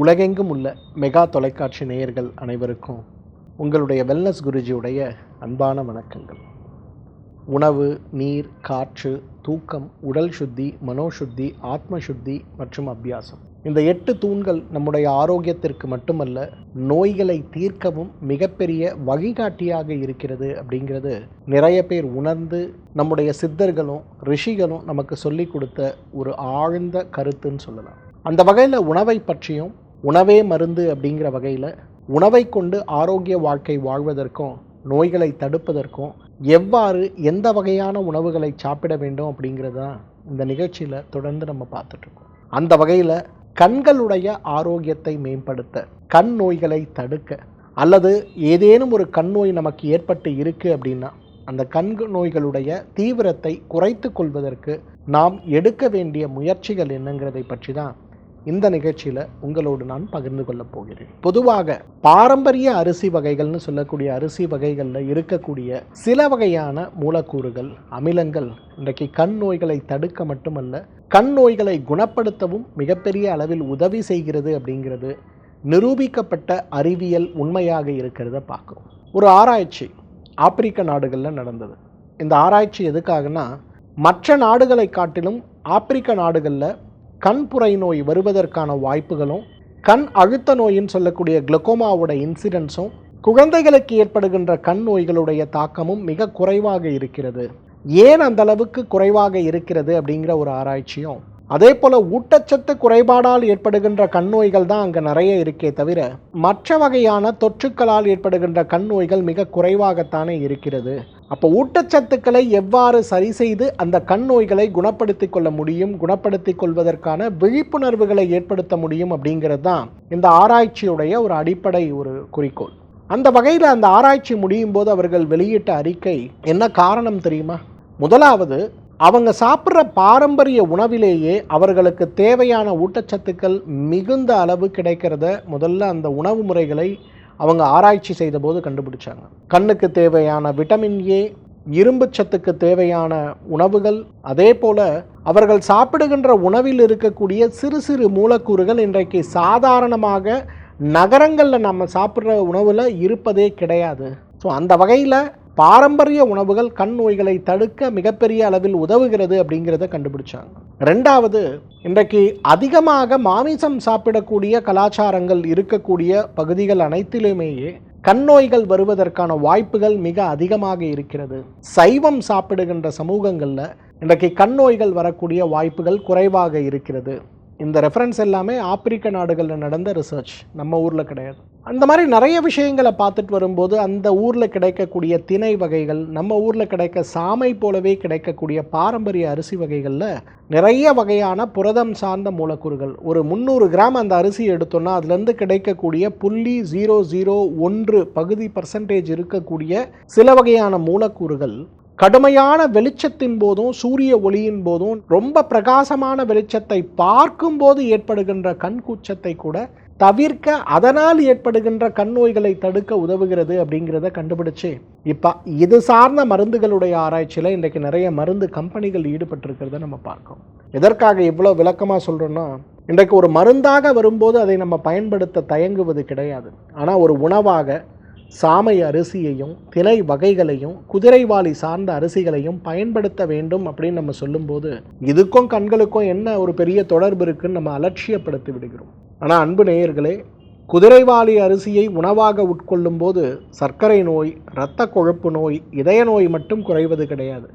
உலகெங்கும் உள்ள மெகா தொலைக்காட்சி நேயர்கள் அனைவருக்கும் உங்களுடைய வெல்னஸ் குருஜியுடைய அன்பான வணக்கங்கள். உணவு நீர் காற்று தூக்கம் உடல் சுத்தி மனோசுத்தி ஆத்ம சுத்தி மற்றும் அபியாசம். இந்த எட்டு தூண்கள் நம்முடைய ஆரோக்கியத்திற்கு மட்டுமல்ல நோய்களை தீர்க்கவும் மிகப்பெரிய வழிகாட்டியாக இருக்கிறது அப்படிங்கிறது நிறைய பேர் உணர்ந்து நம்முடைய சித்தர்களும் ரிஷிகளும் நமக்கு சொல்லி கொடுத்த ஒரு ஆழ்ந்த கருத்துன்னு சொல்லலாம். அந்த வகையில் உணவை பற்றியும் உணவே மருந்து அப்படிங்கிற வகையில் உணவை கொண்டு ஆரோக்கிய வாழ்க்கை வாழ்வதற்கும் நோய்களை தடுப்பதற்கும் எவ்வாறு எந்த வகையான உணவுகளை சாப்பிட வேண்டும் அப்படிங்கிறது தான் இந்த நிகழ்ச்சியில் தொடர்ந்து நம்ம பார்த்துட்ருக்கோம் அந்த வகையில் கண்களுடைய ஆரோக்கியத்தை மேம்படுத்த கண் நோய்களை தடுக்க அல்லது ஏதேனும் ஒரு கண் நோய் நமக்கு ஏற்பட்டு இருக்குது அப்படின்னா அந்த கண் நோய்களுடைய தீவிரத்தை குறைத்து கொள்வதற்கு நாம் எடுக்க வேண்டிய முயற்சிகள் என்னங்கிறதை பற்றி தான் இந்த நிகழ்ச்சியில் உங்களோடு நான் பகிர்ந்து கொள்ளப் போகிறேன். பொதுவாக பாரம்பரிய அரிசி வகைகள்னு சொல்லக்கூடிய அரிசி வகைகளில் இருக்கக்கூடிய சில வகையான மூலக்கூறுகள் அமிலங்கள் இன்றைக்கு கண் நோய்களை தடுக்க மட்டுமல்ல கண் நோய்களை குணப்படுத்தவும் மிகப்பெரிய அளவில் உதவி செய்கிறது அப்படிங்கிறது நிரூபிக்கப்பட்ட அறிவியல் உண்மையாக இருக்கிறத பார்க்குறோம். ஒரு ஆராய்ச்சி ஆப்பிரிக்க நாடுகளில் நடந்தது. இந்த ஆராய்ச்சி எதுக்காகனா மற்ற நாடுகளை காட்டிலும் ஆப்பிரிக்க நாடுகளில் கண்புரை நோய் வருவதற்கான வாய்ப்புகளும் கண் அழுத்த நோயின்னு சொல்லக்கூடிய குளோகோமாவோட இன்சிடென்ஸும் குழந்தைகளுக்கு ஏற்படுகின்ற கண் நோய்களுடைய தாக்கமும் மிக குறைவாக இருக்கிறது. ஏன் அந்த அளவுக்கு குறைவாக இருக்கிறது அப்படிங்கிற ஒரு ஆராய்ச்சியும் அதே போல் ஊட்டச்சத்து குறைபாடால் ஏற்படுகின்ற கண் நோய்கள் தான் அங்கே நிறைய இருக்கே தவிர மற்ற வகையான தொற்றுக்களால் ஏற்படுகின்ற கண் நோய்கள் மிக குறைவாகத்தானே இருக்கிறது. அப்போ ஊட்டச்சத்துக்களை எவ்வாறு சரி செய்து அந்த கண் நோய்களை குணப்படுத்தி கொள்ள முடியும் குணப்படுத்தி கொள்வதற்கான விழிப்புணர்வுகளை ஏற்படுத்த முடியும் அப்படிங்கிறது தான் இந்த ஆராய்ச்சியுடைய ஒரு அடிப்படை ஒரு குறிக்கோள். அந்த வகையில் அந்த ஆராய்ச்சி முடியும் போது அவர்கள் வெளியிட்ட அறிக்கை என்ன காரணம் தெரியுமா? முதலாவது அவங்க சாப்பிட்ற பாரம்பரிய உணவிலேயே அவர்களுக்கு தேவையான ஊட்டச்சத்துக்கள் மிகுந்த அளவு கிடைக்கிறத முதல்ல அந்த உணவு முறைகளை அவங்க ஆராய்ச்சி செய்தபோது கண்டுபிடிச்சாங்க. கண்ணுக்கு தேவையான விட்டமின் ஏ இரும்பு சத்துக்கு தேவையான உணவுகள் அதே போல அவர்கள் சாப்பிடுகின்ற உணவில் இருக்கக்கூடிய சிறு சிறு மூலக்கூறுகள் இன்றைக்கு சாதாரணமாக நகரங்களில் நம்ம சாப்பிட்ற உணவில் இருப்பதே கிடையாது. ஸோ அந்த வகையில் பாரம்பரிய உணவுகள் கண் நோய்களை தடுக்க மிகப்பெரிய அளவில் உதவுகிறது அப்படிங்கிறத கண்டுபிடிச்சாங்க. ரெண்டாவது இன்றைக்கு அதிகமாக மாமிசம் சாப்பிடக்கூடிய கலாச்சாரங்கள் இருக்கக்கூடிய பகுதிகள் அனைத்திலுமேயே கண் நோய்கள் வருவதற்கான வாய்ப்புகள் மிக அதிகமாக இருக்கிறது. சைவம் சாப்பிடுகின்ற சமூகங்களில் இன்றைக்கு கண் நோய்கள் வரக்கூடிய வாய்ப்புகள் குறைவாக இருக்கிறது. இந்த ரெஃபரன்ஸ் எல்லாமே ஆப்பிரிக்க நாடுகளில் நடந்த ரிசர்ச் நம்ம ஊரில் கிடையாது. அந்த மாதிரி நிறைய விஷயங்களை பார்த்துட்டு வரும்போது அந்த ஊரில் கிடைக்கக்கூடிய திணை வகைகள் நம்ம ஊரில் கிடைக்க சாமை போலவே கிடைக்கக்கூடிய பாரம்பரிய அரிசி வகைகளில் நிறைய வகையான புரதம் சார்ந்த மூலக்கூறுகள். ஒரு முந்நூறு கிராம் அந்த அரிசி எடுத்தோன்னா அதுலேருந்து கிடைக்கக்கூடிய புள்ளி ஜீரோ ஜீரோ ஒன்று பகுதி பர்சன்டேஜ் இருக்கக்கூடிய சில வகையான மூலக்கூறுகள். கடுமையான வெளிச்சத்தின் போதும் சூரிய ஒளியின் போதும் ரொம்ப பிரகாசமான வெளிச்சத்தை பார்க்கும்போது ஏற்படுகின்ற கண்கூச்சத்தை கூட தவிர்க்க அதனால் ஏற்படுகின்ற கண் நோய்களை தடுக்க உதவுகிறது அப்படிங்கிறத கண்டுபிடிச்சு இப்போ இது சார்ந்த மருந்துகளுடைய ஆராய்ச்சியில் இன்றைக்கு நிறைய மருந்து கம்பெனிகள் ஈடுபட்டிருக்கிறத நம்ம பார்க்கோம் எதற்காக இவ்வளோ விளக்கமாக சொல்கிறோன்னா இன்றைக்கு ஒரு மருந்தாக வரும்போது அதை நம்ம பயன்படுத்த தயங்குவது கிடையாது. ஆனால் ஒரு உணவாக சாமை அரிசியையும் திணை வகைகளையும் குதிரைவாளி சார்ந்த அரிசிகளையும் பயன்படுத்த வேண்டும் அப்படின்னு நம்ம சொல்லும்போது இதுக்கும் கண்களுக்கும் என்ன ஒரு பெரிய தொடர்பு இருக்குன்னு நம்ம அலட்சியப்படுத்தி விடுகிறோம். ஆனால் அன்பு நேயர்களே குதிரைவாளி அரிசியை உணவாக உட்கொள்ளும் போது சர்க்கரை நோய் இரத்த கொழுப்பு நோய் இதய நோய் மட்டும் குறைவது கிடையாது.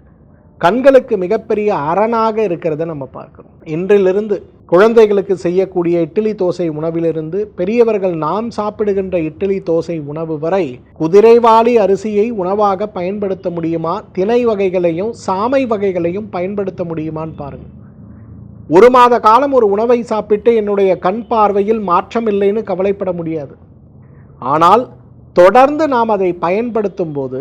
கண்களுக்கு மிகப்பெரிய அரணாக இருக்கிறத நம்ம பார்க்கணும் இன்றிலிருந்து குழந்தைகளுக்கு செய்யக்கூடிய இட்லி தோசை உணவிலிருந்து பெரியவர்கள் நாம் சாப்பிடுகின்ற இட்லி தோசை உணவு வரை குதிரைவாளி அரிசியை உணவாக பயன்படுத்த முடியுமா? திணை வகைகளையும் சாமை வகைகளையும் பயன்படுத்த முடியுமான்னு பாருங்கள் ஒரு மாத காலம் ஒரு உணவை சாப்பிட்டு என்னுடைய கண் பார்வையில் மாற்றம் இல்லைன்னு கவலைப்பட முடியாது. ஆனால் தொடர்ந்து நாம் அதை பயன்படுத்தும் போது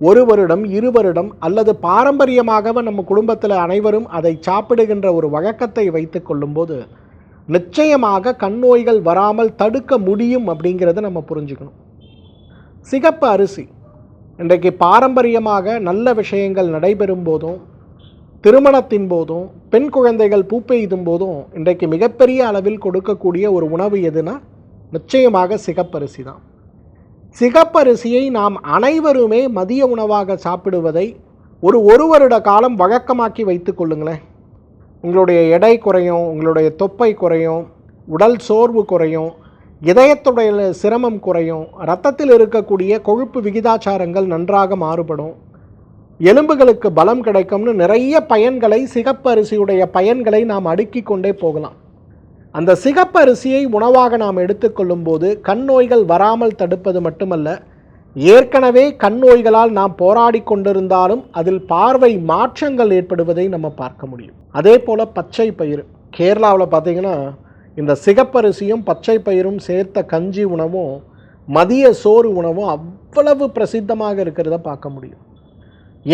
ஒரு வருடம் இரு வருடம் அல்லது பாரம்பரியமாகவே நம்ம குடும்பத்தில் அனைவரும் அதை சாப்பிடுகின்ற ஒரு வழக்கத்தை வைத்து கொள்ளும்போது நிச்சயமாக கண் நோய்கள் வராமல் தடுக்க முடியும் அப்படிங்கிறத நம்ம புரிஞ்சுக்கணும். சிகப்பு அரிசி. இன்றைக்கு பாரம்பரியமாக நல்ல விஷயங்கள் நடைபெறும் போதும் திருமணத்தின் போதும் பெண் குழந்தைகள் பூப்பெய்தும் போதும் இன்றைக்கு மிகப்பெரிய அளவில் கொடுக்கக்கூடிய ஒரு உணவு எதுனா நிச்சயமாக சிகப்பரிசி தான். சிகப்பரிசியை நாம் அனைவருமே மதிய உணவாக சாப்பிடுவதை ஒரு ஒரு வருட காலம் வழக்கமாக்கி வைத்து கொள்ளுங்களேன். உங்களுடைய எடை குறையும் உங்களுடைய தொப்பை குறையும் உடல் சோர்வு குறையும் இதயத்துடைய சிரமம் குறையும் ரத்தத்தில் இருக்கக்கூடிய கொழுப்பு விகிதாச்சாரங்கள் நன்றாக மாறுபடும். எலும்புகளுக்கு பலம் கிடைக்கும்னு நிறைய பயன்களை சிகப்பரிசியுடைய பயன்களை நாம் அடுக்கி கொண்டே போகலாம். அந்த சிகப்பரிசியை உணவாக நாம் எடுத்துக்கொள்ளும் போது கண் நோய்கள் வராமல் தடுப்பது மட்டுமல்ல ஏற்கனவே கண் நோய்களால் நாம் போராடி கொண்டிருந்தாலும் அதில் பார்வை மாற்றங்கள் ஏற்படுவதை நம்ம பார்க்க முடியும். அதே போல் பச்சை பயிர் கேரளாவில் பார்த்தீங்கன்னா இந்த சிகப்பரிசியும் பச்சை பயிரும் சேர்த்த கஞ்சி உணவும் மதிய சோறு உணவும் அவ்வளவு பிரசித்தமாக இருக்கிறத பார்க்க முடியும்.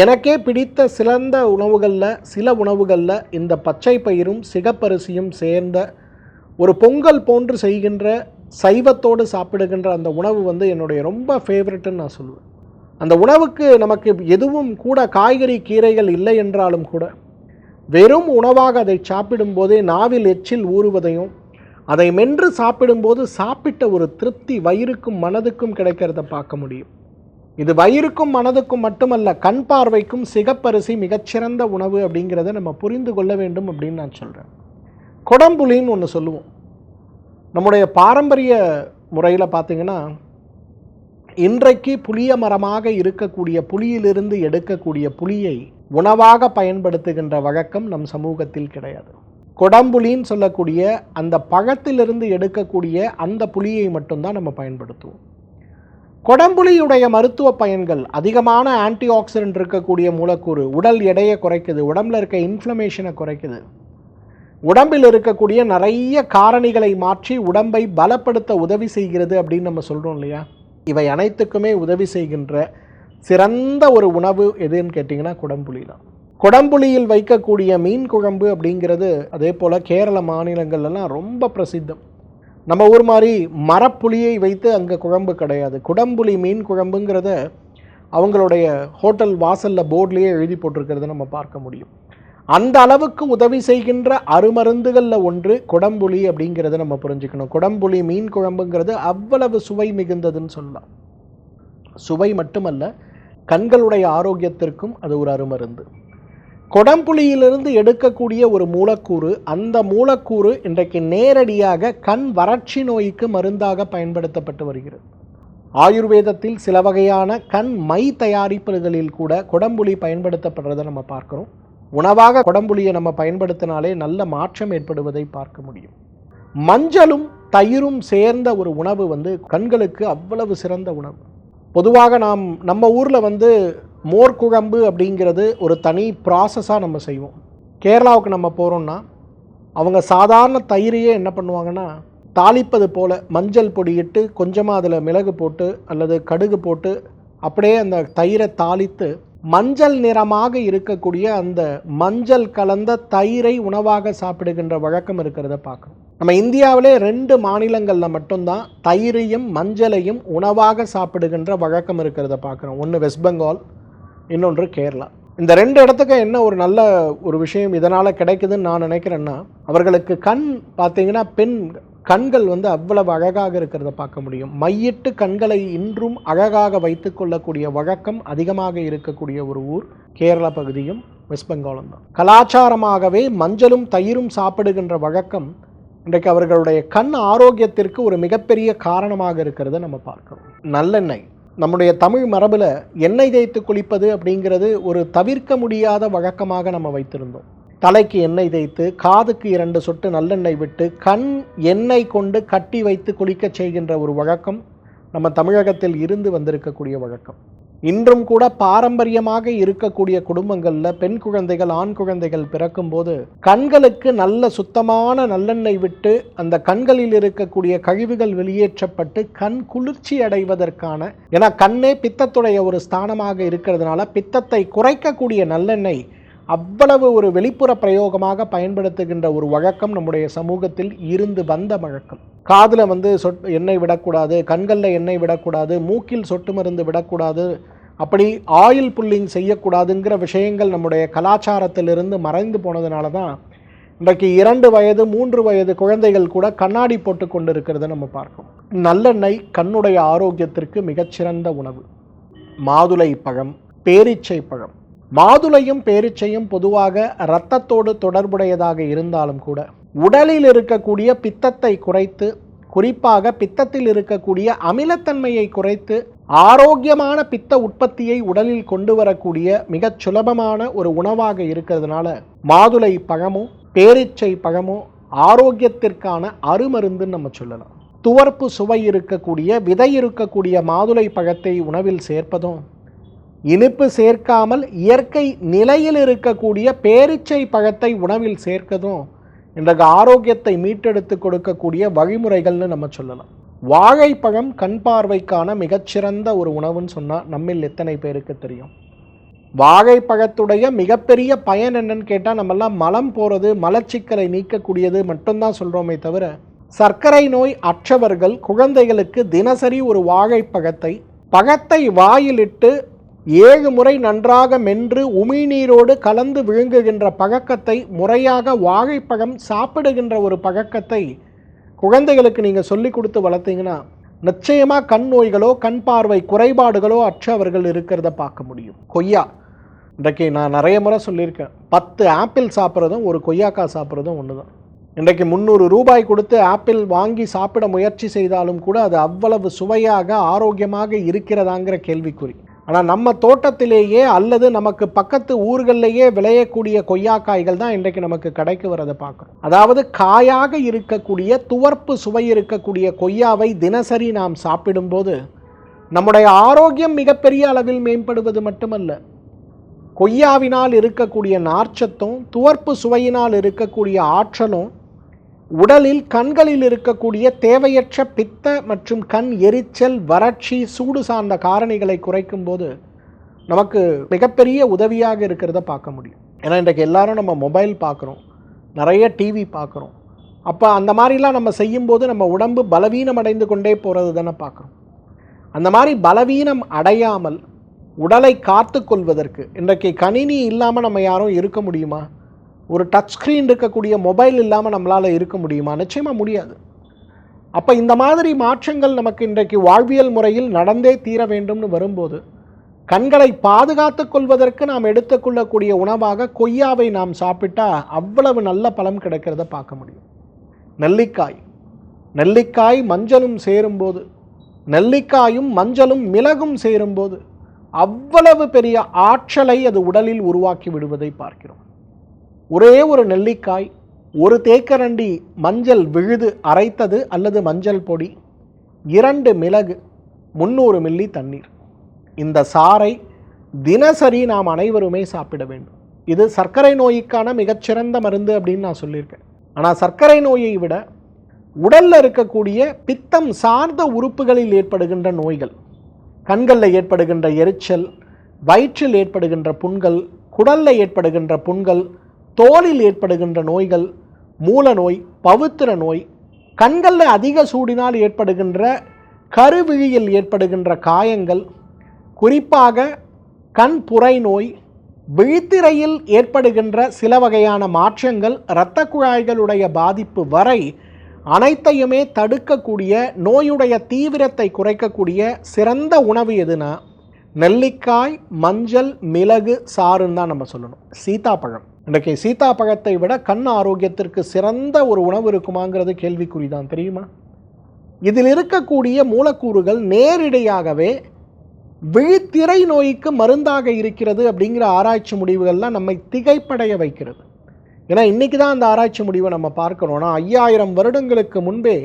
எனக்கே பிடித்த சிறந்த உணவுகளில் சில உணவுகளில் இந்த பச்சை பயிரும் சிகப்பரிசியும் சேர்ந்த ஒரு பொங்கல் போன்று செய்கின்ற சைவத்தோடு சாப்பிடுகின்ற அந்த உணவு வந்து என்னுடைய ரொம்ப ஃபேவரட்டுன்னு நான் சொல்லுவேன். அந்த உணவுக்கு நமக்கு எதுவும் கூட காய்கறி கீரைகள் இல்லை என்றாலும் கூட வெறும் உணவாக அதை சாப்பிடும்போதே நாவில் எச்சில் ஊறுவதையும் அதை மென்று சாப்பிடும்போது சாப்பிட்ட ஒரு திருப்தி வயிறுக்கும் மனதுக்கும் கிடைக்கிறத பார்க்க முடியும். இது வயிறுக்கும் மனதுக்கும் மட்டுமல்ல கண் பார்வைக்கும் சிகப்பரிசி மிகச்சிறந்த உணவு அப்படிங்கிறத நம்ம புரிந்து கொள்ள வேண்டும் அப்படின்னு நான் சொல்கிறேன் குடம்புலின்னு ஒன்று சொல்லுவோம். நம்முடைய பாரம்பரிய முறையில் பார்த்தீங்கன்னா இன்றைக்கு புளிய மரமாக இருக்கக்கூடிய புளியிலிருந்து எடுக்கக்கூடிய புளியை உணவாக பயன்படுத்துகின்ற வழக்கம் நம் சமூகத்தில் கிடையாது. கொடம்புலின்னு சொல்லக்கூடிய அந்த பழத்திலிருந்து எடுக்கக்கூடிய அந்த புளியை மட்டும்தான் நம்ம பயன்படுத்துவோம். கொடம்புலியுடைய மருத்துவ பயன்கள் அதிகமான ஆன்டி ஆக்சிடென்ட் இருக்கக்கூடிய மூலக்கூறு உடல் எடையை குறைக்குது உடம்புல இருக்க இன்ஃப்ளமேஷனை குறைக்குது. உடம்பில் இருக்கக்கூடிய நிறைய காரணிகளை மாற்றி உடம்பை பலப்படுத்த உதவி செய்கிறது அப்படின்னு நம்ம சொல்கிறோம் இல்லையா? இவை அனைத்துக்குமே உதவி செய்கின்ற சிறந்த ஒரு உணவு எதுன்னு கேட்டிங்கன்னா குடம்புலி தான். குடம்புலியில் வைக்கக்கூடிய மீன் குழம்பு அப்படிங்கிறது அதே போல் கேரள மாநிலங்கள்லாம் ரொம்ப பிரசித்தம். நம்ம ஊர் மாதிரி மரப்புளியை வைத்து அங்கே குழம்பு கிடையாது. குடம்புளி மீன் குழம்புங்கிறத அவங்களுடைய ஹோட்டல் வாசலில் போர்ட்லேயே எழுதி போட்டிருக்கிறத நம்ம பார்க்க முடியும். அந்த அளவுக்கு உதவி செய்கின்ற அருமருந்துகளில் ஒன்று குடம்புளி அப்படிங்கிறத நம்ம புரிஞ்சுக்கணும். குடம்புளி மீன் குழம்புங்கிறது அவ்வளவு சுவை மிகுந்ததுன்னு சொல்லலாம். சுவை மட்டுமல்ல கண்களுடைய ஆரோக்கியத்திற்கும் அது ஒரு அருமருந்து. கொடம்புளியிலிருந்து எடுக்கக்கூடிய ஒரு மூலக்கூறு அந்த மூலக்கூறு இன்றைக்கு நேரடியாக கண் வறட்சி நோய்க்கு மருந்தாக பயன்படுத்தப்பட்டு வருகிறது. ஆயுர்வேதத்தில் சில வகையான கண் மை தயாரிப்புகளில் கூட கொடம்புளி பயன்படுத்தப்படுறதை நம்ம பார்க்குறோம். உணவாக கொடம்புளியை நம்ம பயன்படுத்தினாலே நல்ல மாற்றம் ஏற்படுவதை பார்க்க முடியும். மஞ்சளும் தயிரும் சேர்ந்த ஒரு உணவு வந்து கண்களுக்கு அவ்வளவு சிறந்த உணவு. பொதுவாக நாம் நம்ம ஊரில் வந்து மோர் குழம்பு அப்படிங்கிறது ஒரு தனி ப்ராசஸாக நம்ம செய்வோம். கேரளாவுக்கு நம்ம போகிறோம்னா அவங்க சாதாரண தயிரையே என்ன பண்ணுவாங்கன்னா தாளிப்பது போல் மஞ்சள் பொடியிட்டு கொஞ்சமாக அதில் மிளகு போட்டு அல்லது கடுகு போட்டு அப்படியே அந்த தயிரை தாளித்து மஞ்சள் நிறமாக இருக்கக்கூடிய அந்த மஞ்சள் கலந்த தயிரை உணவாக சாப்பிடுகின்ற வழக்கம் இருக்கிறத பார்க்குறோம் நம்ம இந்தியாவிலே ரெண்டு மாநிலங்களில் மட்டும்தான் தயிரையும் மஞ்சளையும் உணவாக சாப்பிடுகின்ற வழக்கம் இருக்கிறத பார்க்குறோம். ஒன்று வெஸ்ட் பெங்கால் இன்னொன்று கேரளா. இந்த ரெண்டு இடத்துக்கு என்ன ஒரு நல்ல ஒரு விஷயம் இதனால் கிடைக்குதுன்னு நான் நினைக்கிறேன்னா அவர்களுக்கு கண் பார்த்தீங்கன்னா பெண் கண்கள் வந்து அவ்வளவு அழகாக இருக்கிறத பார்க்க முடியும். மையிட்டு கண்களை இன்றும் அழகாக வைத்து கொள்ளக்கூடிய வழக்கம் அதிகமாக இருக்கக்கூடிய ஒரு ஊர் கேரளா பகுதியும் வெஸ்ட் பெங்காலும் தான். கலாச்சாரமாகவே மஞ்சளும் தயிரும் சாப்பிடுகின்ற வழக்கம் இன்றைக்கு அவர்களுடைய கண் ஆரோக்கியத்திற்கு ஒரு மிகப்பெரிய காரணமாக இருக்கிறத நம்ம பார்க்கிறோம். நல்லெண்ணெய். நம்முடைய தமிழ் மரபில் எண்ணெய் தேய்த்து குளிப்பது அப்படிங்கிறது ஒரு தவிர்க்க முடியாத வழக்கமாக நம்ம வைத்திருந்தோம். தலைக்கு எண்ணெய் தேய்த்து காதுக்கு இரண்டு சொட்டு நல்லெண்ணெய் விட்டு கண் எண்ணெய் கொண்டு கட்டி வைத்து குளிக்கச் செய்கின்ற ஒரு வழக்கம் நம்ம தமிழகத்தில் இருந்து வந்திருக்கக்கூடிய வழக்கம். இன்றும் கூட பாரம்பரியமாக இருக்கக்கூடிய குடும்பங்களில் பெண் குழந்தைகள் ஆண் குழந்தைகள் பிறக்கும்போது கண்களுக்கு நல்ல சுத்தமான நல்லெண்ணெய் விட்டு அந்த கண்களில் இருக்கக்கூடிய கழிவுகள் வெளியேற்றப்பட்டு கண் குளிர்ச்சி அடைவதற்கான ஏன்னா கண்ணே பித்தத்துடைய ஒரு ஸ்தானமாக இருக்கிறதுனால பித்தத்தை குறைக்கக்கூடிய நல்லெண்ணெய் அவ்வளவு ஒரு வெளிப்புற பிரயோகமாக பயன்படுத்துகின்ற ஒரு வழக்கம் நம்முடைய சமூகத்தில் இருந்து வந்த வழக்கம். காதில் வந்து சொட் எண்ணெய் விடக்கூடாது கண்களில் எண்ணெய் விடக்கூடாது மூக்கில் சொட்டு மருந்து விடக்கூடாது அப்படி ஆயில் புல்லிங் செய்யக்கூடாதுங்கிற விஷயங்கள் நம்முடைய கலாச்சாரத்திலிருந்து மறைந்து போனதுனால தான் இன்றைக்கு இரண்டு வயது மூன்று வயது குழந்தைகள் கூட கண்ணாடி போட்டு கொண்டு இருக்கிறத நம்ம பார்க்கோம் நல்லெண்ணெய் கண்ணுடைய ஆரோக்கியத்திற்கு மிகச்சிறந்த உணவு. மாதுளை பழம் பேரிச்சை பழம் மாதுளையும் பேரிச்சையும் பொதுவாக இரத்தத்தோடு தொடர்புடையதாக இருந்தாலும் கூட உடலில் இருக்கக்கூடிய பித்தத்தை குறைத்து குறிப்பாக பித்தத்தில் இருக்கக்கூடிய அமிலத்தன்மையை குறைத்து ஆரோக்கியமான பித்த உற்பத்தியை உடலில் கொண்டு வரக்கூடிய மிகச் சுலபமான ஒரு உணவாக இருக்கிறதுனால மாதுளை பழமும் பேரிச்சை பழமும் ஆரோக்கியத்திற்கான அருமருந்துன்னு நம்ம சொல்லலாம். துவர்ப்பு சுவை இருக்கக்கூடிய விதை இருக்கக்கூடிய மாதுளை பழத்தை உணவில் சேர்ப்பதும் இனிப்பு சேர்க்காமல் இயற்கை நிலையில் இருக்கக்கூடிய பேரிச்சை பழத்தை உணவில் சேர்க்கதும் இன்றைக்கு ஆரோக்கியத்தை மீட்டெடுத்து கொடுக்கக்கூடிய வழிமுறைகள்னு நம்ம சொல்லலாம். வாழைப்பழம் கண் பார்வைக்கான மிகச்சிறந்த ஒரு உணவுன்னு சொன்னால் நம்மில் எத்தனை பேருக்கு தெரியும்? வாழைப்பழத்துடைய மிகப்பெரிய பயன் என்னன்னு கேட்டால் நம்மெல்லாம் மலம் போகிறது மலச்சிக்கலை நீக்கக்கூடியது மட்டும்தான் சொல்கிறோமே தவிர சர்க்கரை நோய் அற்றவர்கள் குழந்தைகளுக்கு தினசரி ஒரு வாழைப்பழத்தை பழத்தை வாயிலிட்டு ஏழு முறை நன்றாக மென்று உமிழ்நீரோடு கலந்து விழுங்குகின்ற பழக்கத்தை முறையாக வாழைப்பழம் சாப்பிடுகின்ற ஒரு பழக்கத்தை குழந்தைகளுக்கு நீங்கள் சொல்லி கொடுத்து வளர்த்தீங்கன்னா நிச்சயமாக கண் நோய்களோ கண் பார்வை குறைபாடுகளோ அற்றவர்கள் இருக்கிறத பார்க்க முடியும். கொய்யா. இன்றைக்கு நான் நிறைய முறை சொல்லியிருக்கேன். பத்து ஆப்பிள் சாப்பிட்றதும் ஒரு கொய்யாக்காய் சாப்பிட்றதும் ஒன்று தான். இன்றைக்கு முந்நூறு ரூபாய் கொடுத்து ஆப்பிள் வாங்கி சாப்பிட முயற்சி செய்தாலும் கூட அது அவ்வளவு சுவையாக ஆரோக்கியமாக இருக்கிறதாங்கிற கேள்விக்குறி. ஆனால் நம்ம தோட்டத்திலேயே அல்லது நமக்கு பக்கத்து ஊர்களிலேயே விளையக்கூடிய கொய்யாக்காய்கள் தான் இன்றைக்கு நமக்கு கிடைக்கு வரதை பார்க்குறோம். அதாவது காயாக இருக்கக்கூடிய துவர்ப்பு சுவை இருக்கக்கூடிய கொய்யாவை தினசரி நாம் சாப்பிடும்போது நம்முடைய ஆரோக்கியம் மிகப்பெரிய அளவில் மேம்படுவது மட்டுமல்ல. கொய்யாவினால் இருக்கக்கூடிய நார்ச்சத்தும் துவர்ப்பு சுவையினால் இருக்கக்கூடிய ஆற்றலும் உடலில் கண்களில் இருக்கக்கூடிய தேவையற்ற பித்த மற்றும் கண் எரிச்சல் வறட்சி சூடு சார்ந்த காரணிகளை குறைக்கும் போது நமக்கு மிகப்பெரிய உதவியாக இருக்கிறத பார்க்க முடியும். ஏன்னா இன்றைக்கு எல்லாரும் நம்ம மொபைல் பார்க்குறோம் நிறைய டிவி பார்க்குறோம். அப்போ அந்த மாதிரிலாம் நம்ம செய்யும்போது நம்ம உடம்பு பலவீனம் அடைந்து கொண்டே போகிறது தானே பார்க்குறோம். அந்த மாதிரி பலவீனம் அடையாமல் உடலை காத்து கொள்வதற்கு இன்றைக்கு கணினி இல்லாமல் நம்ம யாரும் இருக்க முடியுமா? ஒரு டச் ஸ்க்ரீன் இருக்கக்கூடிய மொபைல் இல்லாமல் நம்மளால் இருக்க முடியுமா? நிச்சயமாக முடியாது. அப்போ இந்த மாதிரி மாற்றங்கள் நமக்கு இன்றைக்கு வாழ்வியல் முறையில் நடந்தே தீர வேண்டும்னு வரும்போது கண்களை பாதுகாத்து கொள்வதற்கு நாம் எடுத்துக்கொள்ளக்கூடிய உணவாக கொய்யாவை நாம் சாப்பிட்டா அவ்வளவு நல்ல பலம் கிடைக்கிறத பார்க்க முடியும். நெல்லிக்காய். நெல்லிக்காய் மஞ்சளும் சேரும்போது நெல்லிக்காயும் மஞ்சளும் மிளகும் சேரும்போது அவ்வளவு பெரிய ஆற்றலை அது உடலில் உருவாக்கி விடுவதை பார்க்கிறோம். ஒரே ஒரு நெல்லிக்காய் ஒரு தேக்கரண்டி மஞ்சள் விழுது அரைத்தது அல்லது மஞ்சள் பொடி இரண்டு மிளகு முந்நூறு மில்லி தண்ணீர். இந்த சாறை தினசரி நாம் அனைவருமே சாப்பிட வேண்டும். இது சர்க்கரை நோய்க்கான மிகச்சிறந்த மருந்து அப்படின்னு நான் சொல்லியிருக்கேன். ஆனால் சர்க்கரை நோயை விட உடலில் இருக்கக்கூடிய பித்தம் சார்ந்த உறுப்புகளில் ஏற்படுகின்ற நோய்கள் கண்களில் ஏற்படுகின்ற எரிச்சல் வயிற்றில் ஏற்படுகின்ற புண்கள் குடலில் ஏற்படுகின்ற புண்கள் தோலில் ஏற்படுகின்ற நோய்கள் மூல நோய் பவுத்திர நோய் கண்களில் அதிக சூடினால் ஏற்படுகின்ற கருவிழியில் ஏற்படுகின்ற காயங்கள் குறிப்பாக கண் புரை நோய் விழித்திரையில் ஏற்படுகின்ற சில வகையான மாற்றங்கள் இரத்த குழாய்களுடைய பாதிப்பு வரை அனைத்தையுமே தடுக்கக்கூடிய நோயுடைய தீவிரத்தை குறைக்கக்கூடிய சிறந்த உணவு எதுனா? நெல்லிக்காய் மஞ்சள் மிளகு சாறுன்னு தான் நம்ம சொல்லணும். சீதாப்பழம். இன்றைக்கு சீதாப்பழத்தை விட கண் ஆரோக்கியத்திற்கு சிறந்த ஒரு உணவு இருக்குமாங்கிறது கேள்விக்குறி தான் தெரியுமா? இதில் இருக்கக்கூடிய மூலக்கூறுகள் நேரிடையாகவே விழித்திரை நோய்க்கு மருந்தாக இருக்கிறது அப்படிங்கிற ஆராய்ச்சி முடிவுகள்லாம் நம்மை திகைப்படைய வைக்கிறது. ஏன்னா இன்றைக்கி தான் அந்த ஆராய்ச்சி முடிவை நம்ம பார்க்குறோம்னா ஐயாயிரம் வருடங்களுக்கு முன்பே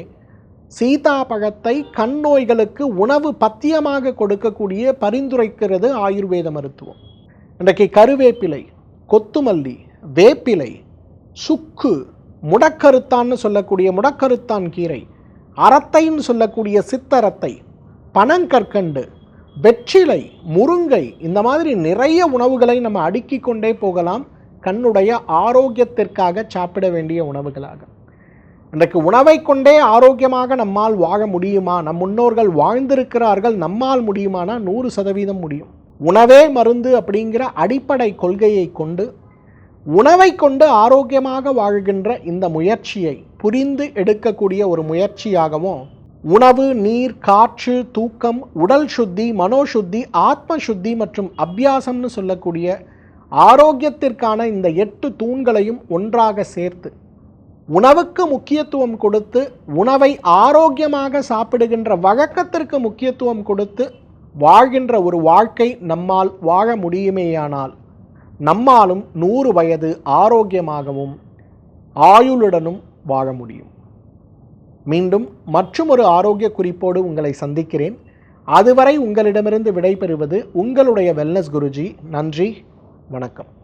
சீதாப்பழத்தை கண் நோய்களுக்கு உணவு பத்தியமாக கொடுக்கக்கூடிய பரிந்துரைக்கிறது ஆயுர்வேத மருத்துவம். இன்றைக்கு கருவேப்பிலை கொத்துமல்லி வேப்பிலை சுக்கு முடக்கருத்தான்னு சொல்லக்கூடிய முடக்கருத்தான் கீரை அறத்தைன்னு சொல்லக்கூடிய சித்தரத்தை பனங்கற்கண்டு வெற்றிலை முருங்கை இந்த மாதிரி நிறைய உணவுகளை நம்ம அடுக்கி கொண்டே போகலாம். கண்ணுடைய ஆரோக்கியத்திற்காக சாப்பிட வேண்டிய உணவுகளாக. இன்றைக்கு உணவை கொண்டே ஆரோக்கியமாக நம்மால் வாழ முடியுமா? நம் முன்னோர்கள் வாழ்ந்திருக்கிறார்கள் நம்மால் முடியுமானா? நூறு சதவீதம் முடியும். உணவே மருந்து அப்படிங்கிற அடிப்படை கொள்கையை கொண்டு உணவை கொண்டு ஆரோக்கியமாக வாழ்கின்ற இந்த முயற்சியை புரிந்து எடுக்கக்கூடிய ஒரு முயற்சியாகவும் உணவு நீர் காற்று தூக்கம் உடல் சுத்தி மனோசுத்தி ஆத்ம சுத்தி மற்றும் அபியாசம்னு சொல்லக்கூடிய ஆரோக்கியத்திற்கான இந்த எட்டு தூண்களையும் ஒன்றாக சேர்த்து உணவுக்கு முக்கியத்துவம் கொடுத்து உணவை ஆரோக்கியமாக சாப்பிடுகின்ற வழக்கத்திற்கு முக்கியத்துவம் கொடுத்து வாழ்கின்ற ஒரு வாழ்க்கை நம்மால் வாழ முடியுமேயானால் நம்மாலும் நூறு வயது ஆரோக்கியமாகவும் ஆயுளுடனும் வாழ முடியும். மீண்டும் மற்றொரு ஆரோக்கிய குறிப்போடு உங்களை சந்திக்கிறேன். அதுவரை உங்களிடமிருந்து விடைபெறுவது உங்களுடைய வெல்னஸ் குருஜி. நன்றி. வணக்கம்.